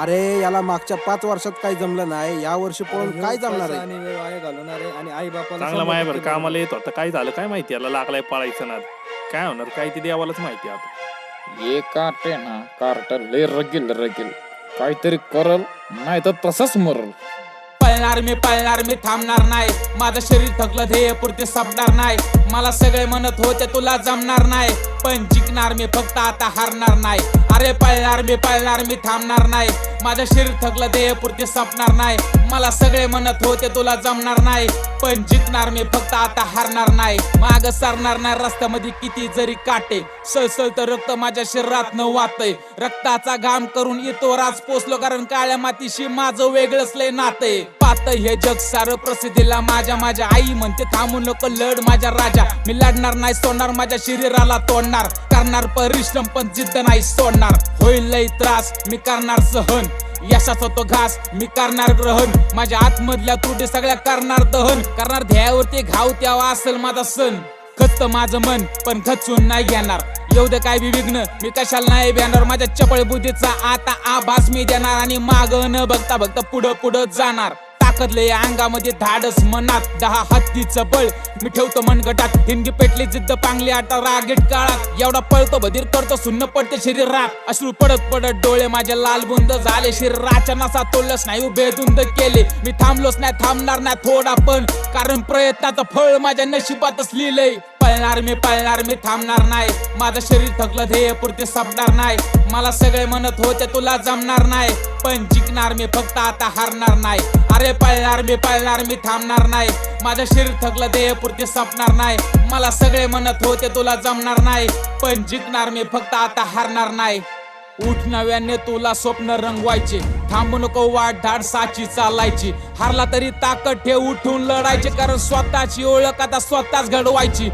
अरे याला मागच्या पाच वर्षात काही जमलं नाही. या वर्षी पळून आणि काय जमणार आहे? आणि वेळ वाया घालवणार आहे आणि आई बापाला चांगला टक्के कामाला येत होता. काय झालं काय माहिती? याला लागलाय पळायचं ना काय होणार? काय ते देवालाच माहिती आता. ये कार्टे ना कार्ट लय रगेल रगेल. काहीतरी करल नाही तर तसंच मरल. पळणार मी पळणार मी थांबणार नाही. माझं शरीर थकलं ध्येय पुरते संपणार नाही. मला सगळे म्हणत होते तुला जमणार नाही. पण जिंकणार मी फक्त आता हारणार नाही. अरे पळणार मी पळणार मी थांबणार नाही. माझं शरीर थकलं ध्येय संपणार नाही. मला सगळे म्हणत होते तुला जमणार नाही. पण जिंकणार मी फक्त आता हारणार नाही. माग सरणार नाही रस्त्यामध्ये किती जरी काटे. सळसळत रक्त माझ्या शरीरात न वाहतय. रक्ताचा घाम करून येतो राज पोचलो कारण काळ्या मातीशी माझं वेगळंच लय नाते पात हे जग सारं प्रसिद्धीला माझ्या माझ्या आई म्हणते थांबू नको लढ माझ्या राजा. मी लढणार नाही सोडणार माझ्या शरीराला तोडणार. करणार परिश्रम पण जिद्द नाही सोडणार. होईल लय त्रास मी करणार सहन. यशाचा तो घास मी करणार ग्रहण. माझ्या आतमधल्या त्रुटी सगळ्या करणार दहन. करणार ध्येयावरती घाव त्यावा असेल माझा सण. खचत माझं मन पण खचून नाही घेणार. एवढं काय विघ्न मी कशाला नाही भेणार माझ्या चपळ बुद्धीचा आता आभास मी देणार आणि माग न बघता बघता पुढं पुढं जाणार. पसरले अंगामध्ये धाडस मनात दहा हत्तीचं बळ. मी ठेवतो मनगटात हिंदी पेटली जिद्द पांगली आता रागीट काळात. एवढा पळतो बधीर करतो सुन्न पडते शरीरात. अश्रू पडत पडत डोळे माझे लाल बुंद झाले. शरीराच्या नसा तोडलंच नाही उभे केले. मी थांबलोच नाही थांबणार नाही थोडा पण. कारण प्रयत्नाचं फळ माझ्या नशिबातच लिहिलंय. पळणार मी पळणार मी थांबणार नाही. माझं शरीर थकलं ध्येय पुरते संपणार नाही. मला सगळे म्हणत होते तुला जमणार नाही. पण जिंकणार मी फक्त आता हारणार नाही. अरे पळणार मी पळणार मी थांबणार नाही. माझं शरीर थकलं ध्येय पुरते संपणार नाही. मला सगळे म्हणत होते तुला जमणार नाही. पण जिंकणार मी फक्त आता हारणार नाही. उठ नव्याने तुला स्वप्न रंगवायचे. थांबू नको वाट धाड साची चालायची. हारला तरी ताकद ठेव उठून लढायचे. कारण स्वतःची ओळख आता स्वतःच घडवायची.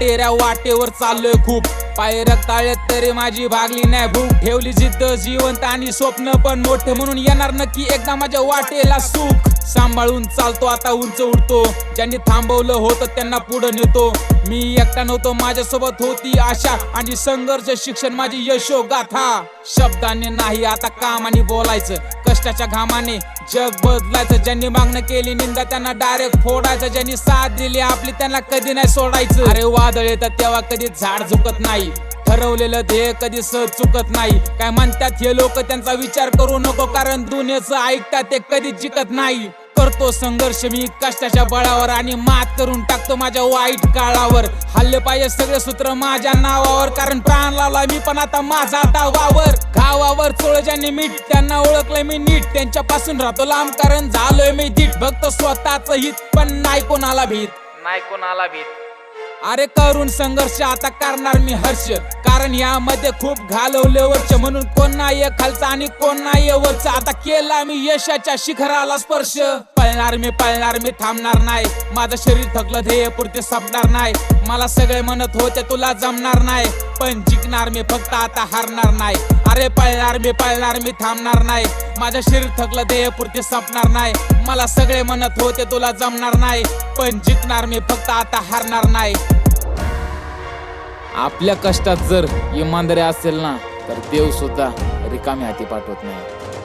टेऱ्या वाटेवर चाललोय खूप. पाय रक्ताळेत तरी माझी भागली नाही भूक. ठेवली जिद्द जिवंत आणि स्वप्न पण मोठे म्हणून येणार नक्की एकदा माझ्या वाटेला सुख. सांभाळून चालतो आता उंच उडतो. ज्यांनी थांबवलं होतं त्यांना पुढे नेतो. मी एकटा नव्हतो माझ्यासोबत होती आशा आणि संघर्ष शिक्षण माझी यशोगाथा. शब्दाने नाही आता कामाने बोलायचं. कष्टाच्या घामाने जग बदलायचं. ज्यांनी मागणं केली निंदा त्यांना डायरेक्ट फोडायचं. ज्यांनी साथ दिली आपली त्यांना कधी नाही सोडायचं. अरे वादळ येतात तेव्हा कधी झाड झुकत नाही. ठरवलेलं ध्येय कधी सहज चुकत नाही. काय म्हणतात हे लोक त्यांचा विचार करू नको कारण दुनियाचं ऐकतात ते कधी जिकत नाही. करतो संघर्ष मी कष्टाच्या बळावर आणि मात करून टाकतो माझ्या वाईट काळावर. हल्ले पाहिजे सगळे सूत्र माझ्या नावावर कारण प्राण लावला मी पण आता माझा आता वावर गावावर चोळ ज्यांनी मीठ त्यांना ओळखलंय मी नीट. त्यांच्यापासून राहतो लांब कारण झालोय मी धीट. बघतो स्वतःच हित पण नाही कोणाला भीत. नाही कोणाला भीत. अरे करून संघर्ष आता करणार मी हर्ष. कारण यामध्ये खूप घालवले वर्ष म्हणून कोण नाही खालचा आणि कोण नाही वरचा. आता केला मी यशाच्या शिखराला स्पर्श. पळणार मी पळणार मी थांबणार नाही. माझं शरीर थकलं ध्येय पुरते संपणार नाही. मला सगळे म्हणत होते तुला जमणार नाही. पण जिंकणार मी फक्त आता हारणार नाही. अरे पळणार मी पळणार मी थांबणार नाही. माझं शरीर थकलं ध्येय पुरते संपणार नाही. मला सगळे म्हणत होते तुला जमणार नाही. पण जिंकणार मी फक्त आता हारणार नाही. आपल्या कष्टात जर इमानदारी असेल ना तर देव सुद्धा रिकामी हाती पाठवत नाही.